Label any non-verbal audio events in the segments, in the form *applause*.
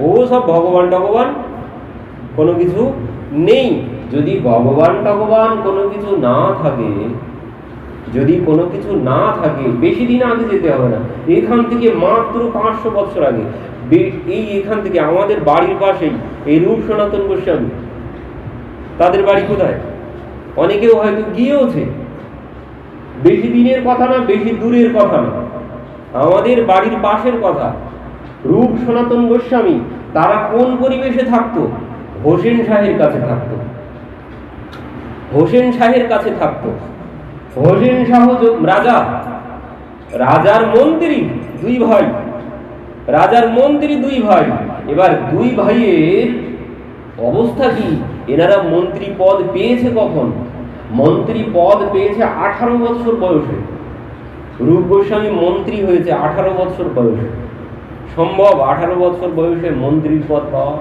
ও সব ভগবান টগবান কোনো কিছু নেই। যদি ভগবান টগবান কোনো কিছু না থাকে, যদি কোনো কিছু না থাকে, বেশি দিন আগে যেতে হবে না। এখান থেকে মাত্র পাঁচশো বছর আগে। এই এখান থেকে আমাদের বাড়ির পাশেই, এই রূপ সনাতন গোস্বামী। তাদের বাড়ি কোথায়? অনেকেও হয়তো গিয়েওছে। বেশি দিনের কথা না, বেশি দূরের কথা না। আমাদের বাড়ির পাশের কথা। রূপ সনাতন গোস্বামী, তারা কোন পরিবেশে থাকতো? হোসেন শাহের কাছে থাকতো। হোসেন শাহের কাছে থাকতো। হোসেন শাহ রাজা, রাজার মন্ত্রী দুই ভাই, রাজার মন্ত্রী দুই ভাই। এবার দুই ভাইয়ের অবস্থা কি? এনারা মন্ত্রী পদ পেয়েছে কখন? মন্ত্রী পদ পেয়েছে আঠারো বছর বয়সে। রূপ গোস্বামী মন্ত্রী হয়েছে আঠারো বছর বয়সে। সম্ভব আঠারো বছর বয়সে মন্ত্রীর পদ পাওয়া?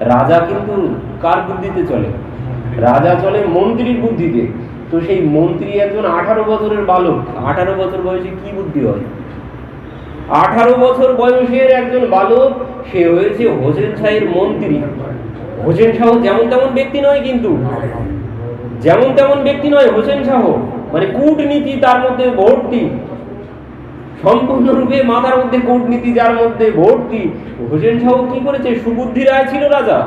রাজা কিন্তু কার বুদ্ধিতে চলে? রাজা চলে মন্ত্রীর বুদ্ধিতে। তো সেই মন্ত্রী একজন আঠারো বছরের বালক। আঠারো বছর বয়সে কি বুদ্ধি হয়? আঠারো বছর বয়সের একজন বালক সে হয়েছে হোসেন শাহের মন্ত্রী। হোসেন শাহ যেমন তেমন ব্যক্তি নয় কিন্তু। যেমন তেমন ব্যক্তি নয় হোসেন শাহ। মানে কূটনীতি তার মধ্যে ভর্তি। সম্পূর্ণরূপে মাথার মধ্যে কূটনীতি, যার মধ্যে ভর্তি। হোসেন শাহ কি করেছে? সুবুদ্ধি রায় ছিল রাজা।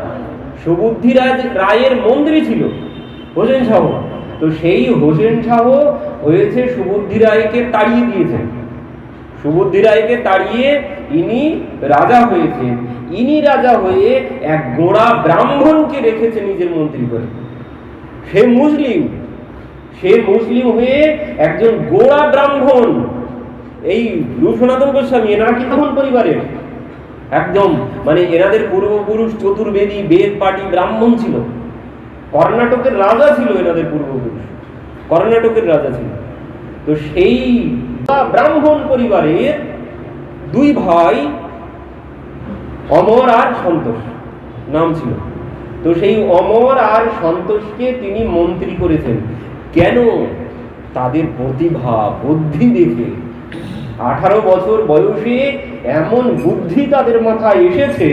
সুবুদ্ধি রায় রায়ের মন্ত্রী ছিল হোসেন শাহ তো সেই হোসেন শাহ হয়েছে সুবুদ্ধি রায়কে তাড়িয়ে দিয়েছেন। সুবুদ্ধি রায়কে তাড়িয়ে ইনি রাজা হয়েছে ইনি রাজা হয়ে এক গোড়া ব্রাহ্মণকে রেখেছে নিজের মন্ত্রী করে। সে মুসলিম। সে মুসলিম হয়ে একজন গোড়া ব্রাহ্মণ এই রূপ সনাতন গোস্বামী, এনারা কি তখন পরিবারের? একদম মানে এনাদের পূর্বপুরুষ চতুর্বেদী, বেদ, পাটি, ব্রাহ্মণ ছিল। কর্ণাটকের রাজা ছিল এনাদের পূর্বপুরুষ। কর্ণাটকের রাজা ছিল। তো সেই ব্রাহ্মণ পরিবারের দুই ভাই, অমর আর সন্তোষ নাম ছিল। তো সেই অমর আর সন্তোষকে তিনি মন্ত্রী করেছেন। কেন? তাদের প্রতিভা, বুদ্ধি দেখে। আঠারো বছর বয়সে এমন বুদ্ধি তাদের মাথায় এসেছে,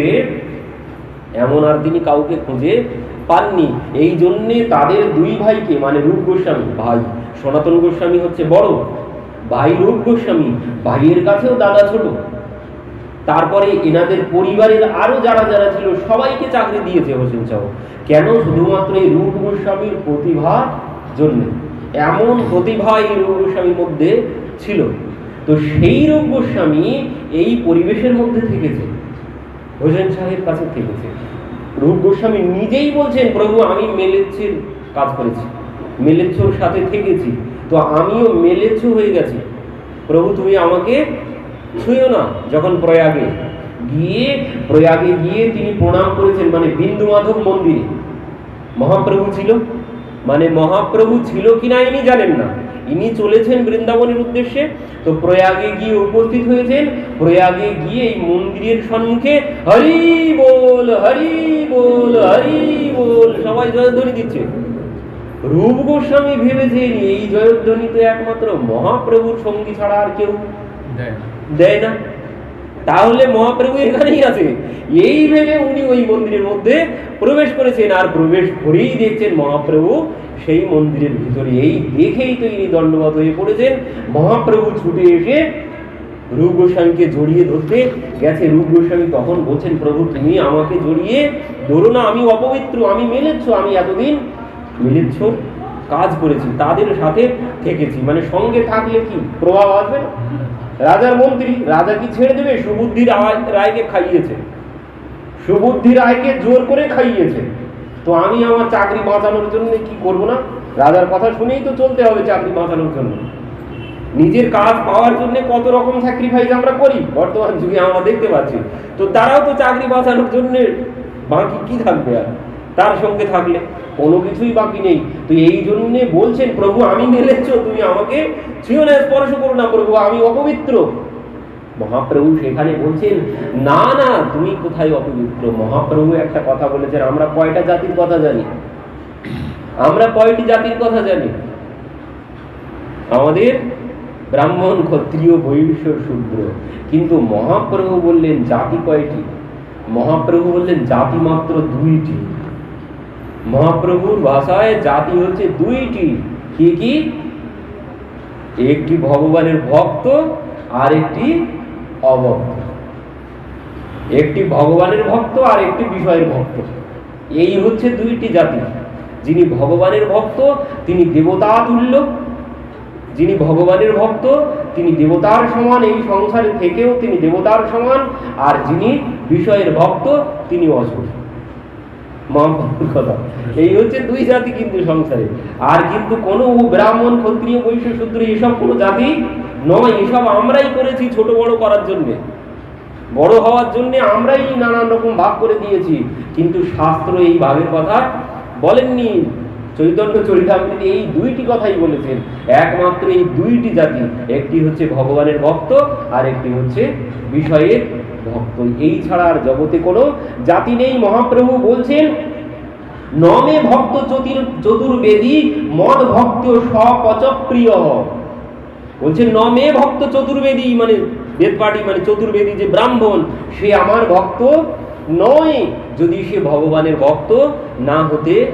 এমন আর তিনি কাউকে খুঁজে পাননি। এই জন্যে তাদের দুই ভাইকে মানে রূপ গোস্বামী, ভাই সনাতন গোস্বামী হচ্ছে বড়, ভাই রূপ গোস্বামী, ভাইয়ের কাছেও দাদা ছোট। তারপরে এনাদের পরিবারের আরও যারা যারা ছিল, সবাইকে চাকরি দিয়েছে হোসেন শাহ কেন? শুধুমাত্র এই রূপ গোস্বামীর প্রতিভার জন্য। এমন প্রতিভা এই রূপ গোস্বামীর মধ্যে ছিল। তো সেই রূপ গোস্বামী এই পরিবেশের মধ্যে থেকেছে হোসেন শাহের কাছে থেকেছে। রূপ গোস্বামী নিজেই বলছেন, প্রভু, আমি মেলেচ্ছের কাজ করেছি, মেলেচ্ছর সাথে থেকেছি, তো আমিও মেলেচ্ছ হয়ে গেছি। প্রভু, তুমি আমাকে ছুঁয়ো না যখন প্রয়াগে। গিয়ে প্রয়াগে গিয়ে তিনি প্রণাম করেছেন মানে বিন্দু মাধব মন্দিরে। মহাপ্রভু ছিল? মানে মহাপ্রভু ছিল কিনা ইনি জানেন না। ইনি চলেছেন বৃন্দাবনের উদ্দেশ্যে। তো প্রয়াগে গিয়ে উপস্থিত হয়েছেন। প্রয়াগে গিয়ে এই মন্দিরের সম্মুখে হরি বল হরি বল হরি বল সবাই জয়ধ্বনি দিচ্ছে। রূপ গোস্বামী ভেবেছেন এই জয়ধ্বনি তো একমাত্র মহাপ্রভুর সঙ্গী ছাড়া আর কেউ দেয় না। তাহলে মহাপ্রভু এখানেই আছে এই ভেবে উনি ওই মন্দিরের মধ্যে প্রবেশ করেছেন আর প্রবেশ করেই দেখছেন মহাপ্রভু সেই মন্দিরের ভিতরে। এই দেখেই তো ইনি দণ্ডবত হয়ে পড়েছেন। মহাপ্রভু ছুটে এসে রূপ গোস্বামীকে জড়িয়ে ধরতে গেছে। রূপ গোস্বামী তখন বলছেন, প্রভু, তুমি আমাকে জড়িয়ে ধরো না, আমি অপবিত্র, আমি মেলেচ্ছ আমি এতদিন মেলেচ্ছ কাজ করেছি, তাদের সাথে থেকেছি। মানে সঙ্গে থাকলে কি প্রভাব আসবে রাজার মন্ত্রী, রাজা কি ছেড়ে দেবে? সুবুদ্ধি রায়- রায়কে খাইয়েছে। সুবুদ্ধি রায়কে জোর করে খাইয়েছে। তো আমি আমার চাকরি বাঁচানোর জন্য কি করব না? রাজার কথা শুনেই তো চলতে হবে চাকরি বাঁচানোর জন্য। নিজের কাজ পাওয়ার জন্য কত রকম স্যাক্রিফাইস আমরা করি? বর্তমান যুগে আমরা দেখতে পাচ্ছি। তো তারাও তো চাকরি বাঁচানোর জন্য বাকি কি থাকবে আর? তার সঙ্গে থাকলে। কোনো কিছুই বাকি নেই। তো এই জন্যে বলছেন, প্রভু, আমি মেলেছ তুমি আমাকে ছুঁয়ো স্পর্শ করো না প্রভু, আমি অপবিত্র। মহাপ্রভু সেখানে বলছেন, না না, তুমি কোথায় অপবিত্র? মহাপ্রভু একটা কথা বলেছেন, আমরা কয়টা জাতির কথা জানি? আমরা কয়টি জাতির কথা জানি? আমাদের ব্রাহ্মণ, ক্ষত্রিয়, বৈশ্য, শূদ্র। কিন্তু মহাপ্রভু বললেন, জাতি কয়টি? মহাপ্রভু বললেন, জাতি মাত্র দুইটি। মহাপ্রভুর ভাষায় জাতি হচ্ছে দুইটি। কি কি? একটি ভগবানের ভক্ত আর একটি অভক্ত। একটি ভগবানের ভক্ত আর একটি বিষয়ের ভক্ত। এই হচ্ছে দুইটি জাতি। যিনি ভগবানের ভক্ত, তিনি দেবতা তুল্য যিনি ভগবানের ভক্ত, তিনি দেবতার সমান। এই সংসারে থেকেও তিনি দেবতার সমান। আর যিনি বিষয়ের ভক্ত, তিনি অসুর। মহাপ্রভুর এই হচ্ছে দুই জাতি কিন্তু সংসারে। আর কিন্তু কোনো ব্রাহ্মণ, ক্ষত্রিয়, বৈশ্য, শূদ্র, এসব কোনো জাতি নয়। এসব আমরাই করেছি ছোট বড় করার জন্যে। বড় হওয়ার জন্য আমরাই নানান রকম ভাগ করে দিয়েছি। কিন্তু শাস্ত্র এই ভাগের কথা বলেননি। চৈতন্য চরিতামৃতি এই দুইটি কথাই বলেছেন। একমাত্র এই দুইটি জাতি। একটি হচ্ছে ভগবানের ভক্ত আর একটি হচ্ছে বিষয়ের ভক্ত এই ছাড়া আর জগতে কোনো জাতি নেই। মহাপ্রভু বলছেন, নমে ভক্ত চতুর চতুর্বেদী, মদ ভক্ত স্বপচপ্রিয়। বলছে নমে ভক্ত চতুর্বেদী মানে বেদপাটি মানে চতুর্বেদী যে ব্রাহ্মণ, সে আমার ভক্ত নয়। যদি সে ভগবানের ভক্ত না হতে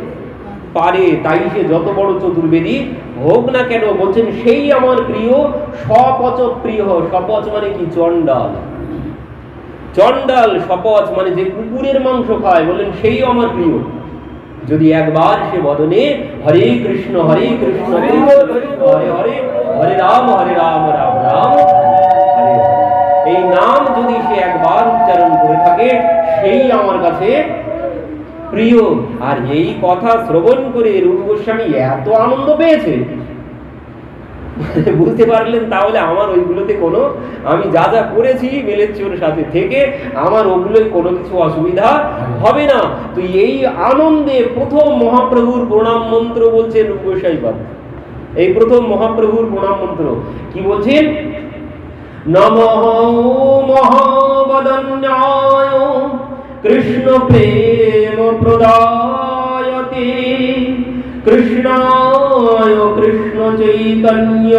পারে, তাই সে যত বড় চতুর্বেদী হোক না কেন, বলছেন, সেই আমার প্রিয় স্বপচ প্রিয় স্বপচ মানে কি? চণ্ডাল। চণ্ডাল সপচ মানে যে কুকুরের মাংস খায়, বললেন, সেই আমার প্রিয়। যদি একবার সে বদনে, হরে কৃষ্ণ হরে কৃষ্ণ, হরে হরে হরে রাম হরে রাম রাম রাম। এই নাম যদি সে একবার উচ্চারণ করে থাকে, সেই আমার কাছে প্রিয়। আর এই কথা শ্রবণ করে রূপ গোস্বামী এত আনন্দ পেয়েছে। *laughs* বুঝতে পারলেন? তাহলে আমার ওইগুলোতে কোনো, আমি যা যা করেছি মেলেচ্ছর সাথে থেকে আমার ওগুলোর কোনো কিছু অসুবিধা হবে না। তো এই আনন্দে প্রথম মহাপ্রভুর প্রণাম মন্ত্র বলছেন রূপগোসাই বাদ। এই প্রথম মহাপ্রভুর প্রণাম মন্ত্র কি বলছেন নম মহাবদন্যায় কৃষ্ণ প্রেম প্রদায়তে কৃষ্ণায় কৃষ্ণ চৈতন্য।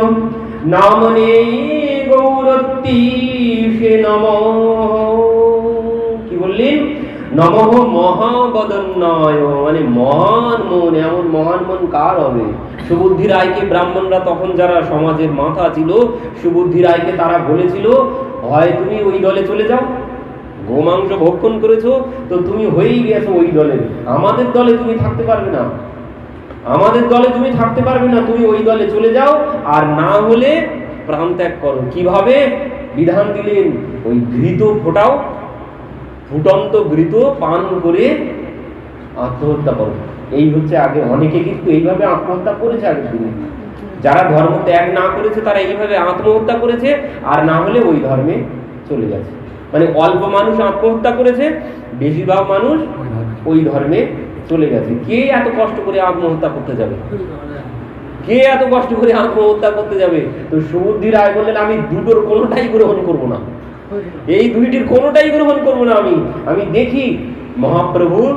নামনে গৌরত্তীষে নম। কি বললেন নমঃ মহাবদন্যায় মানে মহান মন, এমন মহান মন কার হবে? সুবুদ্ধি রায়কে ব্রাহ্মণরা তখন যারা সমাজের মাথা ছিল, সুবুদ্ধি রায়কে তারা বলেছিল, হয় তুমি ওই দলে চলে যাও। গোমাংস ভক্ষণ করেছ, তো তুমি হয়েই গেছো ওই দলে। আমাদের দলে তুমি থাকতে পারবে না। আমাদের দলে তুমি থাকতে পারবে না, তুমি ওই দলে চলে যাও আর না হলে প্রাণ ত্যাগ করো। কীভাবে? বিধান দিলেন, ওই ঘৃত ফোটাও, ফুটন্ত ঘৃত পান করে আত্মহত্যা করো। এই হচ্ছে আগে, অনেকে কিন্তু এইভাবে আত্মহত্যা করেছে আগের দিনে। যারা ধর্ম ত্যাগ না করেছে, তারা এইভাবে আত্মহত্যা করেছে, আর না হলে ওই ধর্মে চলে গেছে। মানে অল্প মানুষ আত্মহত্যা করেছে, বেশিরভাগ মানুষ ওই ধর্মে চলে গেছে। কে এত কষ্ট করে আত্মহত্যা করতে যাবে? কে এত কষ্ট করে আত্মহত্যা করতে যাবে? তো সমুদ্রী রায় বললেন, আমি দুটোর কোনোটাই গ্রহণ করব না। এই দুইটির কোনোটাই গ্রহণ করব না আমি। আমি দেখি মহাপ্রভুর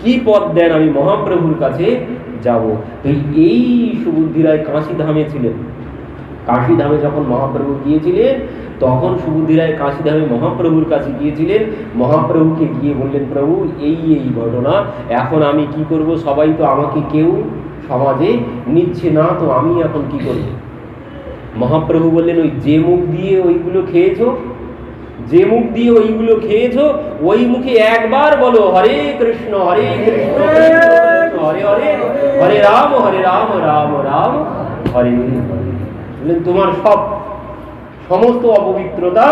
কি পথ দেন, আমি মহাপ্রভুর কাছে যাব। তো এই সুবুদ্ধি রায় কাশি ধামে ছিলেন। কাশি ধামে যখন মহাপ্রভু গিয়েছিলেন, তখন সুবুদ্ধি রায় কাশি ধামে মহাপ্রভুর কাছে গিয়েছিলেন। মহাপ্রভুকে গিয়ে বললেন, প্রভু, এই এই ঘটনা। এখন আমি কি করব? সবাই তো আমাকে কেউ সমাজে নিচ্ছে না, তো আমি এখন কি করব? মহাপ্রভু বললেন, ওই যে মুখ দিয়ে ওইগুলো খেয়েছো, যে মুখ দিয়ে ওইগুলো খেয়েছো, ওই মুখে একবার বলো হরে কৃষ্ণ হরে কৃষ্ণ, হরে হরে হরে রাম হরে রাম রাম রাম, হরে হরে। তোমার সব সমস্ত অপবিত্রতা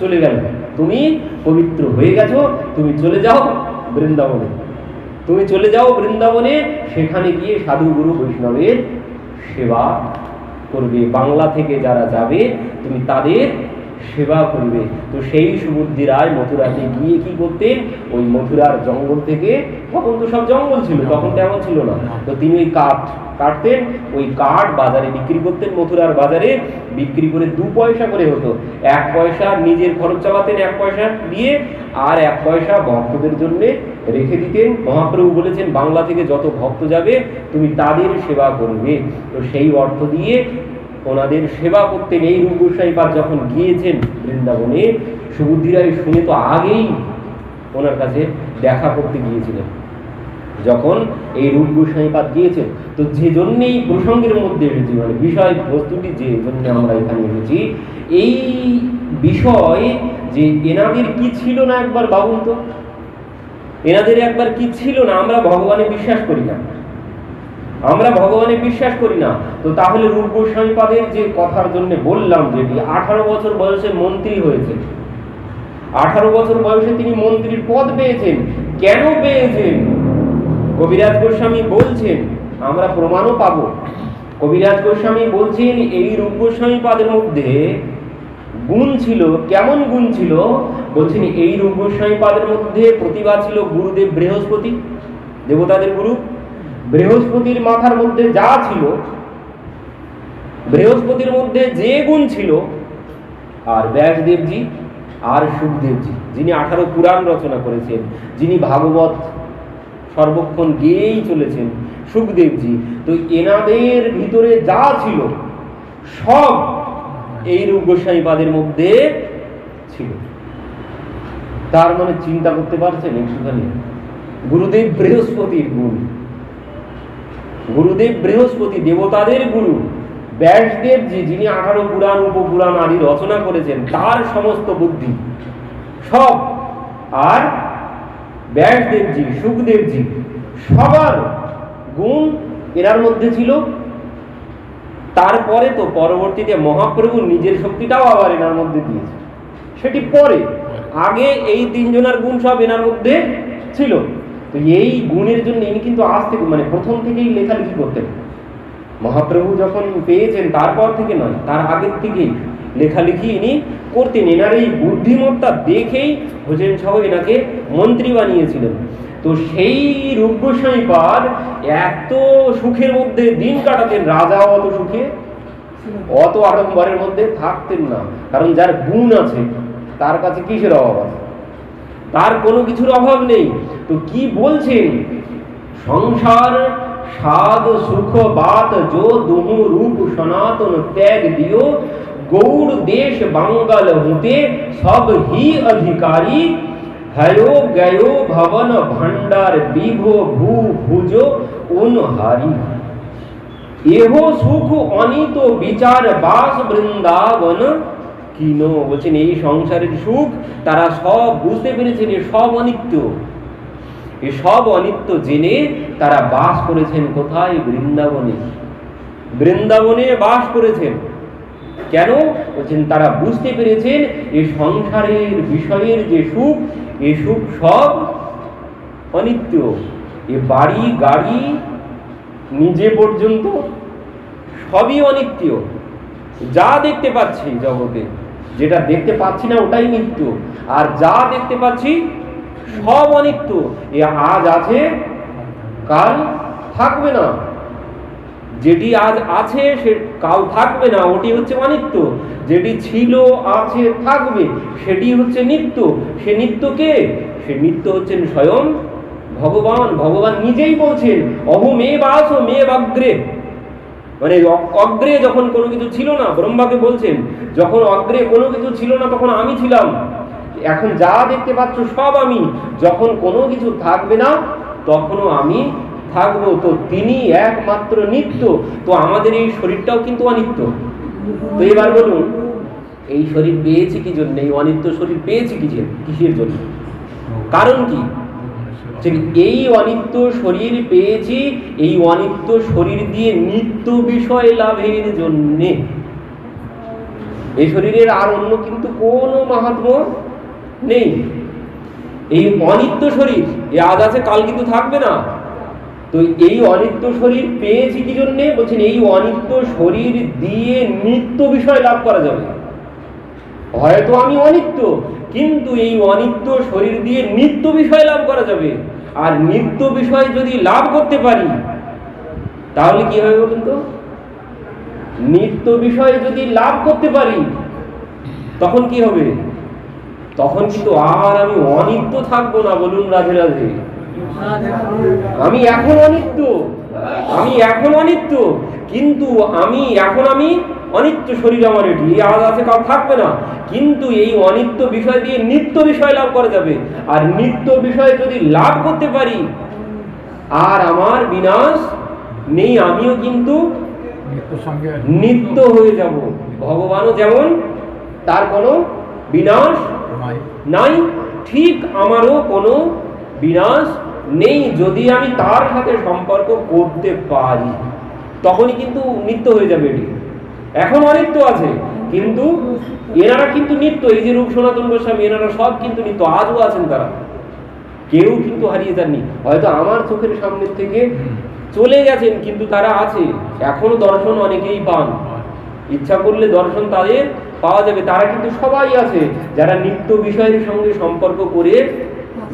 চলে গেল। তুমি পবিত্র হয়ে গেছো, তুমি চলে যাও বৃন্দাবনে। তুমি চলে যাও বৃন্দাবনে, সেখানে গিয়ে সাধু গুরু বৈষ্ণবের সেবা করবে। বাংলা থেকে যারা যাবে, তুমি তাদের সেবা করবে। তো সেই সুবুদ্ধি রায় মথুরাতে গিয়ে কি করতেন? ওই মথুরার জঙ্গল থেকে, তখন তো সব জঙ্গল ছিল, তখন তেমন ছিল না। তো তিনি ওই কাঠ কাটতেন, ওই কাঠ বাজারে বিক্রি করতেন মথুরার বাজারে, বিক্রি করে দু পয়সা করে হতো। এক পয়সা নিজের খরচ চালাতেন, এক পয়সা দিয়ে, আর এক পয়সা ভক্তদের জন্য রেখে দিতেন। মহাপ্রভু বলেছেন, বাংলা থেকে যত ভক্ত যাবে, তুমি তাদের সেবা করবে। তো সেই অর্থ দিয়ে ওনাদের সেবা করতেন এই রূপ গোস্বাইপাদ যখন গিয়েছেন বৃন্দাবনে সুবুদ্ধি রায় শুনে তো আগেই ওনার কাছে দেখা করতে গিয়েছিলেন। যখন এই রূপ গোস্বাইপাদ দিয়েছেন তো যে জন্যেই প্রসঙ্গের মধ্যে এসেছি মানে বিষয় বস্তুটি যে জন্য আমরা এখানে এসেছি, এই বিষয় যে এনাদের কি ছিল না একবার ভাবুন তো? এনাদের একবার কি ছিল না, আমরা ভগবানে বিশ্বাস করি না। আমরা ভগবানে বিশ্বাস করি না। তো তাহলে রূপ গোস্বামীপাদের যে কথার জন্য বললাম যেটি আঠারো বছর বয়সে মন্ত্রী হয়েছে আঠারো বছর বয়সে তিনি মন্ত্রীর পদ পেয়েছেন। কেন পেয়েছেন? কবিরাজ গোস্বামী বলছেন, আমরা প্রমাণও পাবো। কবিরাজ গোস্বামী বলছেন, এই রূপ গোস্বামী পাদের মধ্যে গুণ ছিল, কেমন গুণ ছিল? বলছেন, এই রূপ গোস্বামী পাদের মধ্যে প্রতিভা ছিল গুরুদেব বৃহস্পতি, দেবতাদের গুরু বৃহস্পতির মাথার মধ্যে যা ছিল, বৃহস্পতির মধ্যে যে গুণ ছিল, আর ব্যাসদেবজি আর সুখদেবজি, যিনি আঠারো পুরাণ রচনা করেছেন, যিনি ভাগবত সর্বক্ষণ গেয়েই চলেছেন, সুখদেবজি, তো এনাদের ভিতরে যা ছিল, সব এই রূপ মধ্যে ছিল। তার মানে চিন্তা করতে পারছেন একটুখানি? গুরুদেব বৃহস্পতির গুণ। গুরুদেব বৃহস্পতি দেবতাদের গুরু। ব্যাসদেবজি যিনি আঠারো পুরাণ উপপুরাণ আদি রচনা করেছেন তার সমস্ত বুদ্ধি। সব। আর ব্যাসদেবজি সুখদেবজি সবার গুণ এনার মধ্যে ছিল। তারপরে তো পরবর্তীতে মহাপ্রভু নিজের শক্তিটাও আবার এনার মধ্যে দিয়েছে। সেটি পরে। আগে এই তিনজনের গুণ সব এনার মধ্যে ছিল। তো এই গুণের জন্য ইনি কিন্তু আজ থেকে মানে প্রথম থেকেই লেখালেখি করতেন। মহাপ্রভু যখন পেয়েছেন, তারপর থেকে নয়, তার আগের থেকেই লেখালেখি ইনি করতেন। এনার এই বুদ্ধিমত্তা দেখেই হোসেন শাহ এনাকে মন্ত্রী বানিয়েছিলেন। তো সেই রূপ গোস্বামীপাদ এত সুখের মধ্যে দিন কাটাতেন রাজাও অত সুখে, অত আড়ম্বরের মধ্যে থাকতেন না। কারণ যার গুণ আছে, তার কাছে কিসের অভাব আছে? তার কোনো কিছুর অভাব নেই। তো কি বলছেন? সংসার সাদ সুখ, বাত যো দুহু রূপ, সনাতন, ত্যাগ দিও। গৌর দেশ, বাঙ্গাল, হতে সব হি অধিকারী। হয়ো গয়ো, ভবন, ভণ্ডার, বিভো, ভূ, ভুজ, উনহারি। এহো সুখ অনিত, বিচার, বাস, বৃন্দাবন কিনো বলছেন, এই সংসারের সুখ তারা সব বুঝতে পেরেছেন, এ সব অনিত্য। এ সব অনিত্য জেনে তারা বাস করেছেন কোথায়? বৃন্দাবনে। বৃন্দাবনে বাস করেছেন। কেন? বলছেন, তারা বুঝতে পেরেছেন এই সংসারের বিষয়ের যে সুখ, এ সুখ সব অনিত্য। এ বাড়ি, গাড়ি, নিজে পর্যন্ত সবই অনিত্য। যা দেখতে পাচ্ছি জগতে। যেটা দেখতে পাচ্ছি না, ওটাই নিত্য আর যা দেখতে পাচ্ছি, সব অনিত্য। এ আজ আছে, কাল থাকবে না। যেটি আজ আছে, সে কাল থাকবে না, ওটি হচ্ছে অনিত্য। যেটি ছিল, আছে, থাকবে, সেটি হচ্ছে নিত্য। সে নিত্য কে? সে নিত্য হচ্ছেন স্বয়ং ভগবান। ভগবান নিজেই বলছেন অহো মে বাস ও মে বাগ্রে মানে অগ্রে যখন কোনো কিছু ছিল না, ব্রহ্মাকে বলছেন, যখন অগ্রে কোনো কিছু ছিল না, তখন আমি ছিলাম। এখন যা দেখতে পাচ্ছ সব আমি। যখন কোনো কিছু থাকবে না, তখনও আমি থাকব। তো তিনি একমাত্র নিত্য। তো আমাদের এই শরীরটাও কিন্তু অনিত্য। তো এবার বলুন, এই শরীর পেয়েছি কি জন্য? এই অনিত্য শরীর পেয়েছি কি কিসের জন্য? কারণ কি? এই অনিত্য শরীর পেয়েছি, এই অনিত্য শরীর দিয়ে নিত্য বিষয় লাভের জন্যে। এই শরীরের আর অন্য কিন্তু কোনো মাহাত্ম নেই। এই অনিত্য শরীর, এ আজ আছে, কাল কিন্তু থাকবে না। তো এই অনিত্য শরীর পেয়েছি কি জন্যে? বলছেন, এই অনিত্য শরীর দিয়ে নিত্য বিষয় লাভ করা যাবে। হয়তো আমি অনিত্য, কিন্তু এই অনিত্য শরীর দিয়ে নিত্য বিষয় লাভ করা যাবে। আর নিত্য বিষয় যদি লাভ করতে পারি, তাহলে কি হবে বলুন তো? নিত্য বিষয় যদি লাভ করতে পারি, তখন কি হবে? তখন কিন্তু আর আমি অনিত্য থাকব না বলুন রাধে রাধে। আমি এখন অনিত্য। আমি এখন অনিত্য কিন্তু আমি এখন আমি অনিত্য শরীর আমার এটি এই আজ আছে কাল থাকবে না। কিন্তু এই অনিত্য বিষয় দিয়ে নিত্য বিষয় লাভ করা যাবে। আর নিত্য বিষয় যদি লাভ করতে পারি আর আমার বিনাশ নেই আমিও কিন্তু নিত্য হয়ে যাব। ভগবানও যেমন তার কোনো বিনাশ নাই ঠিক আমারও কোনো বিনাশ নেই, যদি আমি তার সাথে সম্পর্ক করতে পারি, তখনই কিন্তু নিত্য হয়ে যাবে এটি। এখন অনিত্য আছে, কিন্তু এনারা কিন্তু নিত্য, এই যে রূপ সনাতন গোস্বামী, এনারা সব কিন্তু নিত্য, আজও আছেন তারা। কেউ কিন্তু হারিয়ে যাননি। হয়তো আমার চোখের সামনের থেকে চলে গেছেন, কিন্তু তারা আছে। এখনও দর্শন অনেকেই পান। ইচ্ছা করলে দর্শন তাদের পাওয়া যাবে। তারা কিন্তু সবাই আছে যারা নিত্য বিষয়ের সঙ্গে সম্পর্ক করে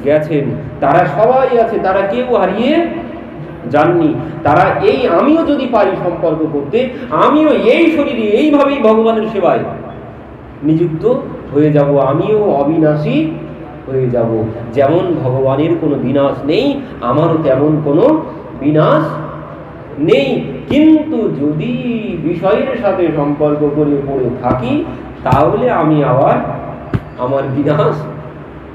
গেছেন। তারা সবাই আছে, তারা কেউ হারিয়ে যাননি। তারা এই আমিও যদি পারি সম্পর্ক করতে, আমিও এই শরীরে এইভাবেই ভগবানের সেবায় নিযুক্ত হয়ে যাব, আমিও অবিনাশী হয়ে যাব। যেমন ভগবানের কোনো বিনাশ নেই, আমারও তেমন কোনো বিনাশ নেই। কিন্তু যদি বিষয়ের সাথে সম্পর্ক করে পড়ে থাকি, তাহলে আমি আবার আমার বিনাশ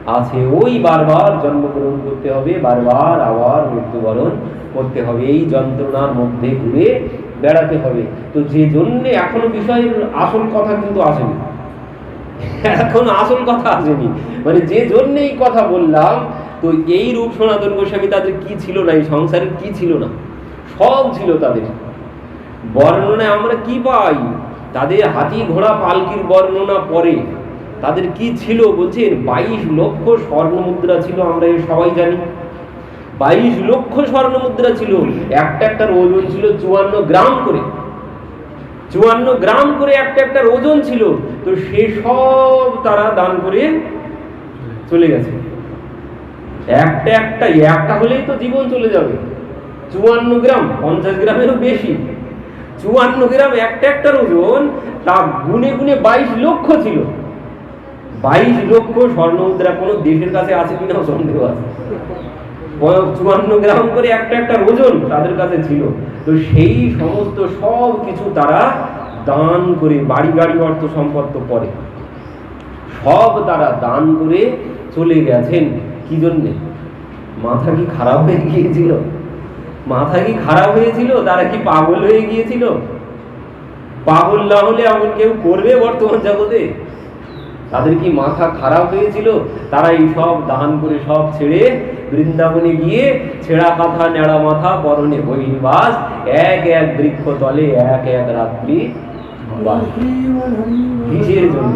আছে। ওই বারবার জন্মগ্রহণ করতে হবে, বারবার আবার মৃত্যুবরণ করতে হবে। এই যন্ত্রণার মধ্যে ঘুরে বেড়াতে হবে। তো যে জন্যে এখনও বিষয়ের আসল কথা কিন্তু আসেনি। এখন আসল কথা আসেনি। মানে যে জন্য এই কথা বললাম, তো এই রূপ সনাতন গোস্বামী তাদের কি ছিল না, এই সংসারের কি ছিল না? সব ছিল তাদের। বর্ণনায় আমরা কি পাই? তাদের হাতি ঘোড়া পালকির বর্ণনা পরে তাদের কি ছিল বলছেন? বাইশ লক্ষ স্বর্ণ মুদ্রা ছিল, আমরা সবাই জানি। বাইশ লক্ষ স্বর্ণ মুদ্রা ছিল। একটা একটার ওজন ছিল চুয়ান্ন গ্রাম করে। চুয়ান্ন গ্রাম করে একটা একটা ওজন ছিল। তো সে সব তারা দান করে চলে গেছে। একটা একটা একটা হলেই তো জীবন চলে যাবে। চুয়ান্ন গ্রাম, পঞ্চাশ গ্রামেরও বেশি। চুয়ান্ন গ্রাম একটা একটার ওজন তা গুনে গুনে বাইশ লক্ষ ছিল। বাইশ লক্ষ স্বর্ণ মুদ্রা, কোনো দেশের কাছে আছে কিনা সন্দেহ আছে? চুয়ান্ন গ্রাম করে একটা একটা ওজন তাদের কাছে ছিল। তো সেই সমস্ত সব কিছু তারা দান করে বাড়ি গাড়ি অর্থ সম্পদ তো পরে। সব তারা দান করে চলে গেছেন। কি জন্যে? মাথা কি খারাপ হয়ে গিয়েছিল? মাথা কি খারাপ হয়েছিল? তারা কি পাগল হয়ে গিয়েছিল? পাগল না হলে এমন কেউ করবে বর্তমান জগতে? তাদের কি মাথা খারাপ হয়েছিল? তারা এই সব দান করে সব ছেড়ে বৃন্দাবনে গিয়ে ছেঁড়া কাঁথা নেড়া মাথা পরনে বহির্বাস এক এক বৃক্ষ তলে এক এক রাত্রি কিসের জন্য?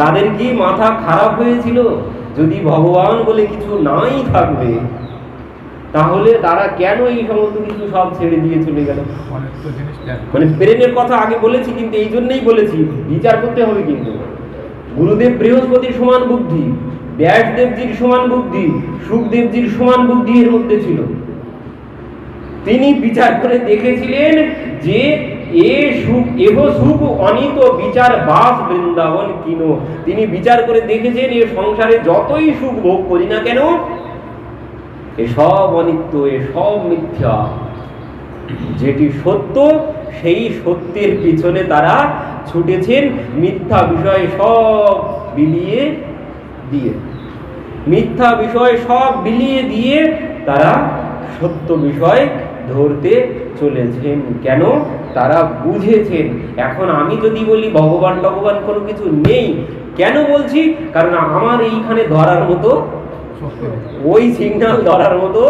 তাদের কি মাথা খারাপ হয়েছিল? যদি ভগবান বলে কিছু নাই থাকবে তাহলে তারা কেন এই সমস্ত কিছু সব ছেড়ে দিয়ে চলে গেল? মানে প্রেমের কথা আগে বলেছি কিন্তু এই জন্যই বলেছি বিচার করতে হবে কিন্তু। গুরুদেব বৃহস্পতির সমান বুদ্ধি, ব্যাসদেবজির সমান বুদ্ধি, সুখদেবজির সমান বুদ্ধি এর মধ্যে ছিল। তিনি বিচার করে দেখেছিলেন যে এ সুখ, এহ সুখ অনিত বিচার বাস বৃন্দাবন কিনো। তিনি বিচার করে দেখেছেন এ সংসারে যতই সুখ ভোগ করি না কেন, এ সব অনিত্য, এ সব মিথ্যা। যেটি সত্য, সেই সত্যের পিছনে তারা ছুটেছেন, মিথ্যা বিষয় সব বিলিয়ে দিয়ে। মিথ্যা বিষয় সব বিলিয়ে দিয়ে তারা সত্য বিষয় ধরতে চলেছেন। কেন? তারা বুঝেছেন। এখন আমি যদি বলি, ভগবান ভগবান কোনো কিছু নেই, কেন বলছি? কারণ আমার এইখানে ধরার মতো ওই সিগন্যাল ধরার মতো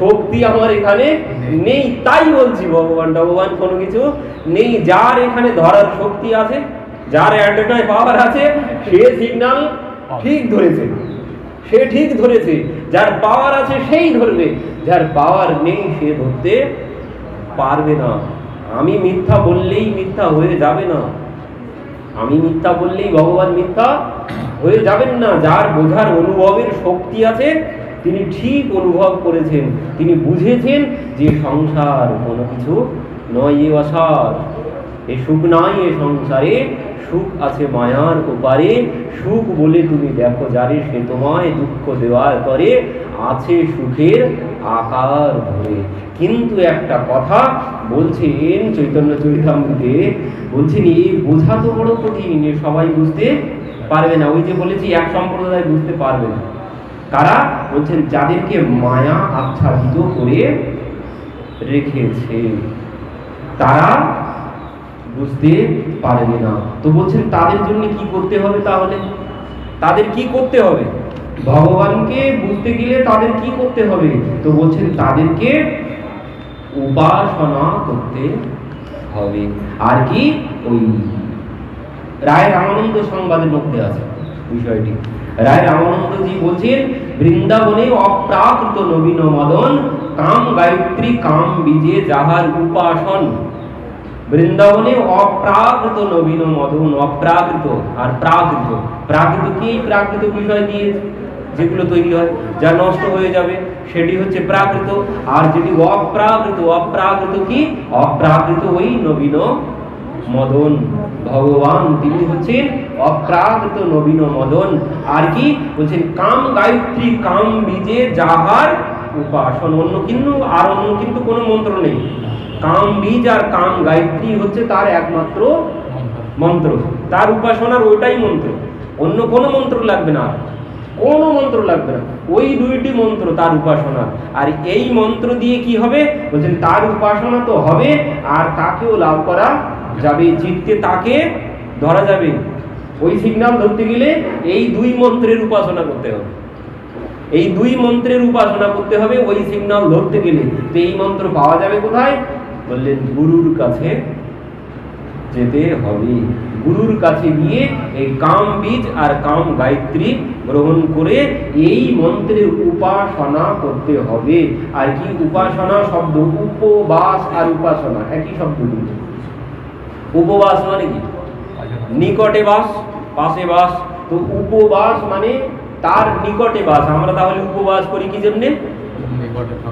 শক্তি আমার এখানে নেই। তাই বলছি, ভগবান ভগবান কোনো কিছু নেই। যার এখানে ধরার শক্তি আছে, যার অ্যান্টেনায় পাওয়ার আছে, সে সিগন্যাল ঠিক ধরেছে। সে ঠিক ধরেছে। যার পাওয়ার আছে, সেই ধরবে। যার পাওয়ার নেই, সে ধরতে পারবে না। আমি মিথ্যা বললেই মিথ্যা হয়ে যাবে না। আমি মিথ্যা বললেই ভগবান মিথ্যা হয়ে যাবেন না, যার বোঝার অনুভবের শক্তি আছে, তিনি ঠিক অনুভব করেছেন। তিনি বুঝেছেন যে সংসার কোনো কিছু নয়, এ অসার। এ সুখ নাই এ সংসারে। সুখ আছে মায়ার ওপারে। সুখ বলে তুমি দেখো যারে, সে তোমায় দুঃখ দেওয়ার পরে আছে সুখের আকার ধরে। কিন্তু একটা কথা বলছেন চৈতন্য চরিতামৃতে। বলছেন এই বোঝা তো বড় কঠিন সবাই বুঝতে পারবে না। ওই যে বলেছি, এক সম্প্রদায় বুঝতে পারবে না। কারা? বলছেন, যাদেরকে মায়া আচ্ছাদিত করে রেখেছে। তারা বুঝতে পারবে না। তো বলছেন, তাদের জন্য কি করতে হবে তাহলে? তাদের কি করতে হবে? ভগবানকে বুঝতে গেলে তাদের কি করতে হবে? তো বলছেন, তাদেরকে উপাসনা করতে হবে। আর কি? ওই রায় রামানন্দ সংবাদের মধ্যে আছে বিষয়টি। রায় রামানন্দজি বলছেন, বৃন্দাবনে অপ্রাকৃত নবীন মদন, কাম গায়ত্রী, কাম বীজে যাহার উপাসন। বৃন্দাবনে অপ্রাকৃত নবীন মদন, অপ্রাকৃত আর প্রাকৃত। প্রাকৃত কি প্রাকৃত বিষয় দিয়ে যেগুলো তৈরি হয়? যা নষ্ট হয়ে যাবে, সেটি হচ্ছে প্রাকৃত। আর যেটি অপ্রাকৃত অপ্রাকৃত কি? অপ্রাকৃত ওই নবীন মদন। ভগবান, তিনি হচ্ছেন অপ্রাকৃত নবীন মদন। আর কি? বলছেন, কাম গায়ত্রী, কাম বীজে যাহার উপাসন। অন্য কিন্তু, আর অন্য কিন্তু কোনো মন্ত্র নেই। কাম বীজ আর কাম গায়ত্রী হচ্ছে তার একমাত্র মন্ত্র। তার উপাসনার ওইটাই মন্ত্র। অন্য কোনো মন্ত্র লাগবে না। কোনো মন্ত্র লাগবে না। ওই দুইটি মন্ত্র তার উপাসনা আর এই মন্ত্র দিয়ে কি হবে? বলছেন, তার উপাসনা তো হবে, আর তাকেও লাভ করা যাবে চিত্তে তাকে ধরা যাবে। ওই সিগন্যাল ধরতে গেলে এই দুই মন্ত্রের উপাসনা করতে হবে। এই দুই মন্ত্রের উপাসনা করতে হবে, ওই সিগন্যাল ধরতে গেলে। এই মন্ত্র পাওয়া যাবে কোথায়? বললেন, গুরুর কাছে যেতে হবে। গুরুর কাছে গিয়ে এই কাম বীজ আর কাম গায়ত্রী গ্রহণ করে এই মন্ত্রের উপাসনা করতে হবে। আর কি উপাসনা? শব্দ, উপবাস আর উপাসনা। একই শব্দ কিন্তু। উপবাস মানে কি? নিকটে বাস পাশে বাস। তো উপবাস মানে তার নিকটে বাস। আমরা তাহলে উপবাস করি কি জন্যে?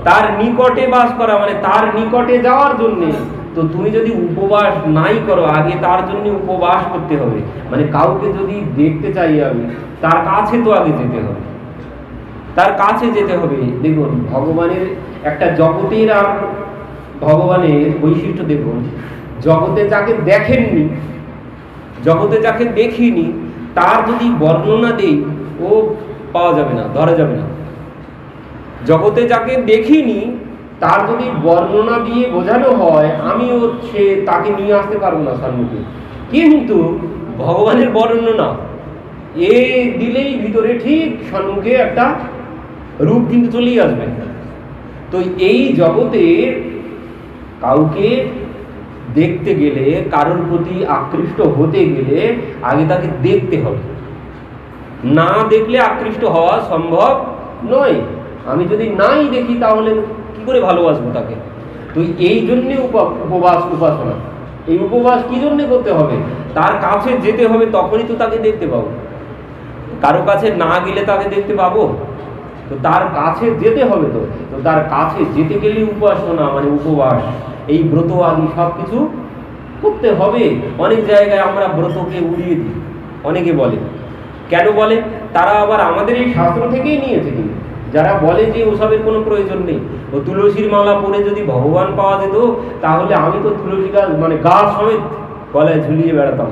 তার নিকটে বাস করা মানে তার নিকটে যাওয়ার জন্য। তো তুমি যদি উপবাস নাই করো আগে তার জন্য উপবাস করতে হবে। মানে কাউকে যদি দেখতে চাই আমি তার কাছে তো আগে যেতে হবে। তার কাছে যেতে হবে। দেখুন ভগবানের একটা জগতের আর ভগবানের বৈশিষ্ট্য দেখুন জগতে যাকে দেখেননি, জগতে যাকে দেখিনি, তার যদি বর্ণনা দেই, ও পাওয়া যাবে না, ধরা যাবে না। জগতে যাকে দেখিনি, তার যদি বর্ণনা দিয়ে বোঝানো হয় আমি হচ্ছে তাকে নিয়ে আসতে পারব না সম্মুখে কিন্তু ভগবানের বর্ণনা এ দিলেই ভিতরে ঠিক সম্মুখে একটা রূপ কিন্তু চলেই আসবে। তো এই জগতে কাউকে দেখতে গেলে, কারোর প্রতি আকৃষ্ট হতে গেলে আগে তাকে দেখতে হবে। না দেখলে আকৃষ্ট হওয়া সম্ভব নয়। আমি যদি নাই দেখি তাহলে কি করে ভালোবাসবো তাকে? তো এই জন্যে উপ- উপবাস, উপাসনা। এই উপবাস কি জন্যে করতে হবে? তার কাছে যেতে হবে তখনই তো তাকে দেখতে পাবো। কারও কাছে না গেলে তাকে দেখতে পাবো? তো তার কাছে যেতে হবে তো। তো তার কাছে যেতে গেলে উপাসনা মানে উপবাস। এই ব্রত আদি সব কিছু করতে হবে। অনেক জায়গায় আমরা ব্রতকে উড়িয়ে দিই। অনেকে বলে। কেন বলে? তারা আবার আমাদের এই শাস্ত্র থেকেই নিয়েছে কিন্তু। যারা বলে যে ওসবের কোনো প্রয়োজন নেই। ও তুলসীর মালা পরে যদি ভগবান পাওয়া যেত, তাহলে আমি তো তুলসী গাছ মানে গা সমেত গলায় ঝুলিয়ে বেড়াতাম।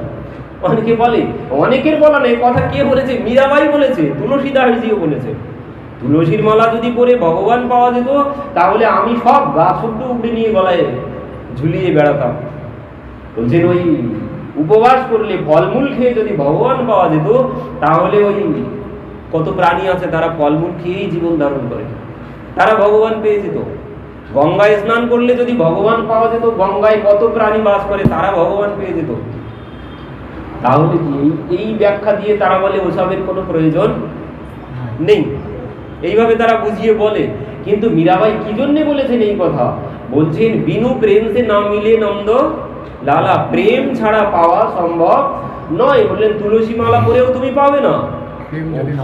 অনেকে বলে, অনেকের বলা নেই। কথা কে বলেছে? মীরাবাই বলেছে, তুলসী তুলসীদাসজিও বলেছে। তুলসীর মালা যদি পরে ভগবান পাওয়া যেত, তাহলে আমি সব গাছ শুদ্ধ উঠে নিয়ে গলায় ঝুলিয়ে বেড়াতাম। বলছেন, ওই উপবাস করলে ফলমূল খেয়ে যদি ভগবান পাওয়া যেত, তাহলে ওই কত প্রাণী আছে, তারা ফলমূল খেয়েই জীবন ধারণ করে। তারা ভগবান পেয়ে যেত। গঙ্গায় স্নান করলে যদি ভগবান পাওয়া যেত, গঙ্গায় কত প্রাণী বাস করে, তারা ভগবান পেয়ে যেত। তাহলে কি এই ব্যাখ্যা দিয়ে তারা বলে ওসবের কোনো প্রয়োজন নেই? এইভাবে তারা বুঝিয়ে বলে। কিন্তু মীরাবাই কি জন্যে বলেছেন এই কথা? বলছেন বিনু প্রেম সে না মিলে নন্দ লালা প্রেম ছাড়া পাওয়া সম্ভব নয়। বললেন তুলসী মালা পরেও তুমি পাবে না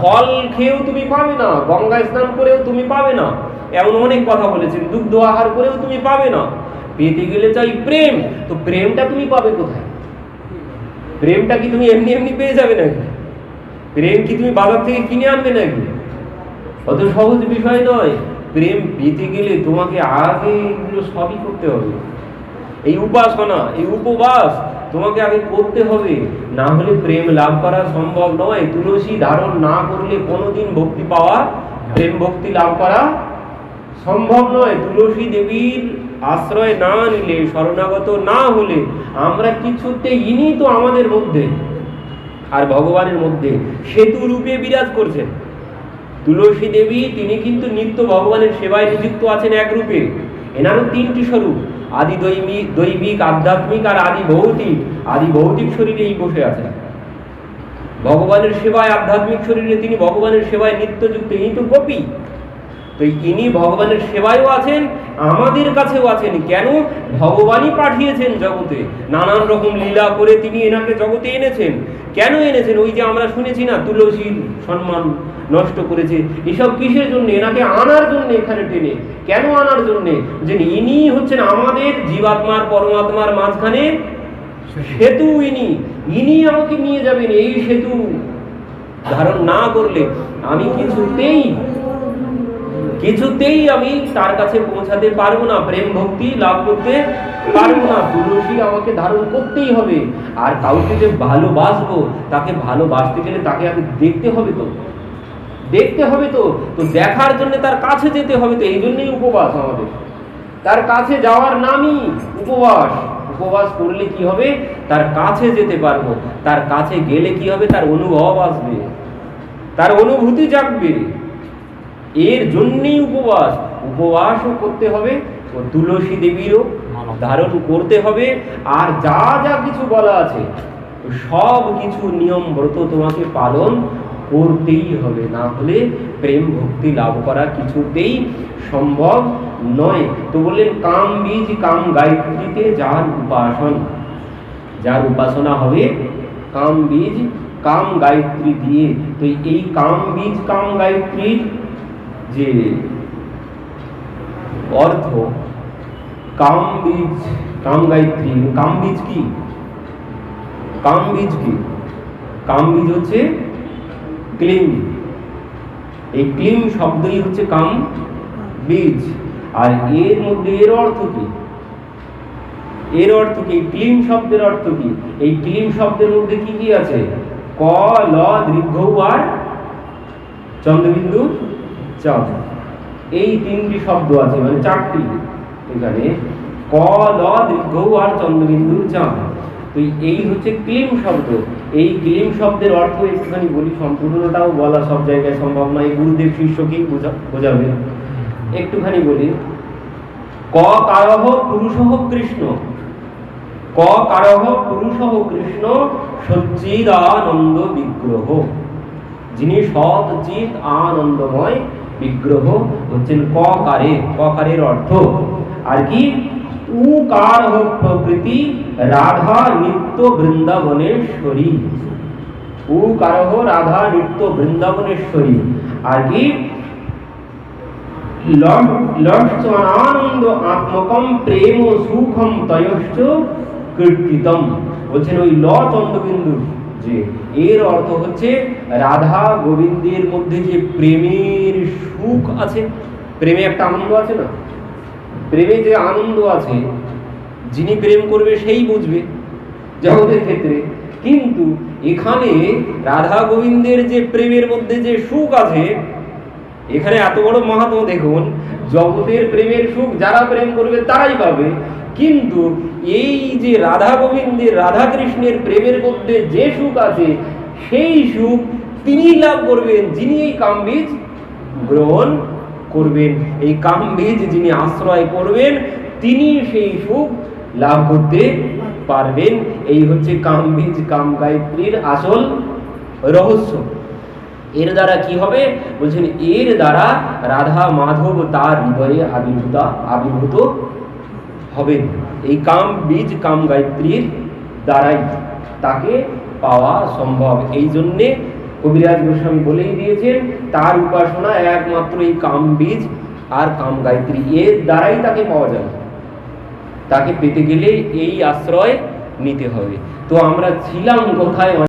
ফল খেয়েও তুমি পাবে না। গঙ্গা স্নান করেও তুমি পাবে না। এমন অনেক কথা বলেছেন। দুগ্ধ আহার করেও তুমি পাবে না। পেতে গেলে চাই প্রেম। তো প্রেমটা তুমি পাবে কোথায়? প্রেমটা কি তুমি এমনি এমনি পেয়ে যাবে নাকি? প্রেম কি তুমি বাজার থেকে কিনে আনবে নাকি? অত সহজ বিষয় নয়, প্রেম পেতে গেলে তোমাকে আগে এগুলো সবই করতে হবে। এই উপাসনা, এই উপবাস তোমাকে আগে করতে হবে। না হলে প্রেম লাভ করা সম্ভব নয়। তুলসী ধারণ না করলে কোনোদিন ভক্তি পাওয়া, প্রেম ভক্তি লাভ করা সম্ভব নয়। তুলসী দেবীর আশ্রয় না নিলে, শরণাগত না হলে আমরা কিছুতে ইনি তো আমাদের মধ্যে, আর ভগবানের মধ্যে। সেতু রূপে বিরাজ করছেন। তুলসী দেবী, তিনি কিন্তু নিত্য ভগবানের সেবায় নিযুক্ত আছেন এক রূপে। এনারও তিনটি স্বরূপ, আদি দৈবিক দৈবিক, আধ্যাত্মিক আর আদি ভৌতিক। আদি ভৌতিক শরীরেই বসে আছেন। ভগবানের সেবায়, আধ্যাত্মিক শরীরে তিনি ভগবানের সেবায় নিত্যযুক্ত। এই তো গোপী। তো ইনি ভগবানের সেবায়ও আছেন, আমাদের কাছেও আছেন। কেন? ভগবানই পাঠিয়েছেন জগতে। নানান রকম লীলা করে তিনি এনাকে জগতে এনেছেন। কেন এনেছেন? ওই যে আমরা শুনেছি না, তুলসীর সম্মান নষ্ট করেছে। এসব কিসের জন্য? এনাকে আনার জন্য এখানে টেনে। কেন আনার জন্য? যে ইনি হচ্ছেন আমাদের জীবাত্মার পরমাত্মার মাঝখানে সেতু ইনি। ইনি আমাকে নিয়ে যাবেন এই সেতু। ধারণ না করলে আমি কিছুতেই কিছুতেই আমি তার কাছে পৌঁছাতে পারব না, প্রেম ভক্তি লাভ করতে পারব না। তুলসী আমাকে ধারণ করতেই হবে। আর কাউকে যে ভালোবাসবো, তাকে ভালোবাসতে গেলে তাকে আগে দেখতে হবে তো। দেখতে হবে তো। তো দেখার জন্য তার কাছে যেতে হবে তো, এই জন্যই উপবাস আমাদের। তার কাছে যাওয়ার নামই উপবাস। উপবাস করলে কি হবে? তার কাছে যেতে পারব। তার কাছে গেলে কি হবে? তার অনুভব আসবে। তার অনুভূতি জাগবে। এর জন্যই উপবাস উপবাসও করতে হবে ও তুলসী দেবীরও ধারণ করতে হবে। আর যা যা কিছু বলা আছে সব কিছু নিয়ম ব্রত তোমাকে পালন করতেই হবে। না হলে প্রেম ভক্তি লাভ করা কিছুতেই সম্ভব নয়। তো বললেন কাম বীজ কাম গায়ত্রীতে যার উপাসন যার উপাসনা হবে কাম বীজ কাম গায়ত্রী দিয়ে। তো এই কাম বীজ কাম গায়ত্রীর যে অর্থ কাম বীজ, কাম গায়ত্রী কাম বীজ কি? কাম বীজ কি? কাম বীজ হচ্ছে ক্লিম। এই ক্লিম শব্দই হচ্ছে কাম বীজ। আর এর মধ্যে এর অর্থ কি? এর অর্থ কি? ক্লিম শব্দের অর্থ কি? এই ক্লিম শব্দের মধ্যে কি কি আছে? ক, ল, দীর্ঘ আর চন্দ্রবিন্দু চাপ এই তিনটি শব্দ আছে মানে চারটি। এখানে ক, ল, দীর্ঘ আর চন্দ্রবিন্দুর চাপ তো এই হচ্ছে ক্লিম শব্দ। এই ক্লিম শব্দের অর্থ একটুখানি বলি, সম্পূর্ণটাও বলা সব জায়গায় সম্ভব নয়। গুরুদেব শিষ্যকেই বোঝা, বোঝাবে? একটুখানি বলি। ক কারহ পুরুষহ, কৃষ্ণ। ক কারহ কৃষ্ণ বিগ্রহ। যিনি সৎ চিত আনন্দময় বিগ্রহ হচ্ছেন ক কারে। ক কারের অর্থ আর কি? উকার প্রকৃতি রাধা নিত্য বৃন্দাবনেশ্বরী। রাধা নিত্য বৃন্দাবনেশ্বরী। আর কি? আত্মকম প্রেম সুখম তয়শ্চ কীর্তিতম। বলছেন ওই ল চন্দ্রবিন্দু যে এর অর্থ হচ্ছে রাধা গোবিন্দের মধ্যে যে প্রেমের সুখ আছে, প্রেমে একটা আনন্দ আছে না? প্রেমে যে আনন্দ আছে, যিনি প্রেম করবে সেই বুঝবে জগতের ক্ষেত্রে। কিন্তু এখানে রাধা গোবিন্দের যে প্রেমের মধ্যে যে সুখ আছে, এখানে এত বড় মাহাত্ম দেখুন, জগতের প্রেমের সুখ যারা প্রেম করবে তারাই পাবে। কিন্তু এই যে রাধা গোবিন্দের, রাধা কৃষ্ণের প্রেমের মধ্যে যে সুখ আছে, সেই সুখ তিনি লাভ করবেন, যিনি এই কামবীজ গ্রহণ করবেন। এই কামবীজ যিনি আশ্রয় করবেন, তিনি সেই সুখ লাভ করতে পারবেন। এই হচ্ছে কামবীজ, কাম গায়ত্রীর আসল রহস্য। এর দ্বারা কি হবে? বলছেন, এর দ্বারা রাধা মাধব তার হৃদয়ে আবির্ভূত আবির্ভূত হবেন এই কাম বীজ কাম গায়ত্রীর দ্বারাই তাকে পাওয়া সম্ভব। এই জন্যে কবিরাজ গোস্বামী বলেই দিয়েছেন, তার উপাসনা একমাত্র এই কাম বীজ আর কাম গায়ত্রী। এর দ্বারাই তাকে পাওয়া যাবে। তাকে পেতে গেলে এই আশ্রয় নিতে হবে। তো আমরা ছিলাম কোথায়?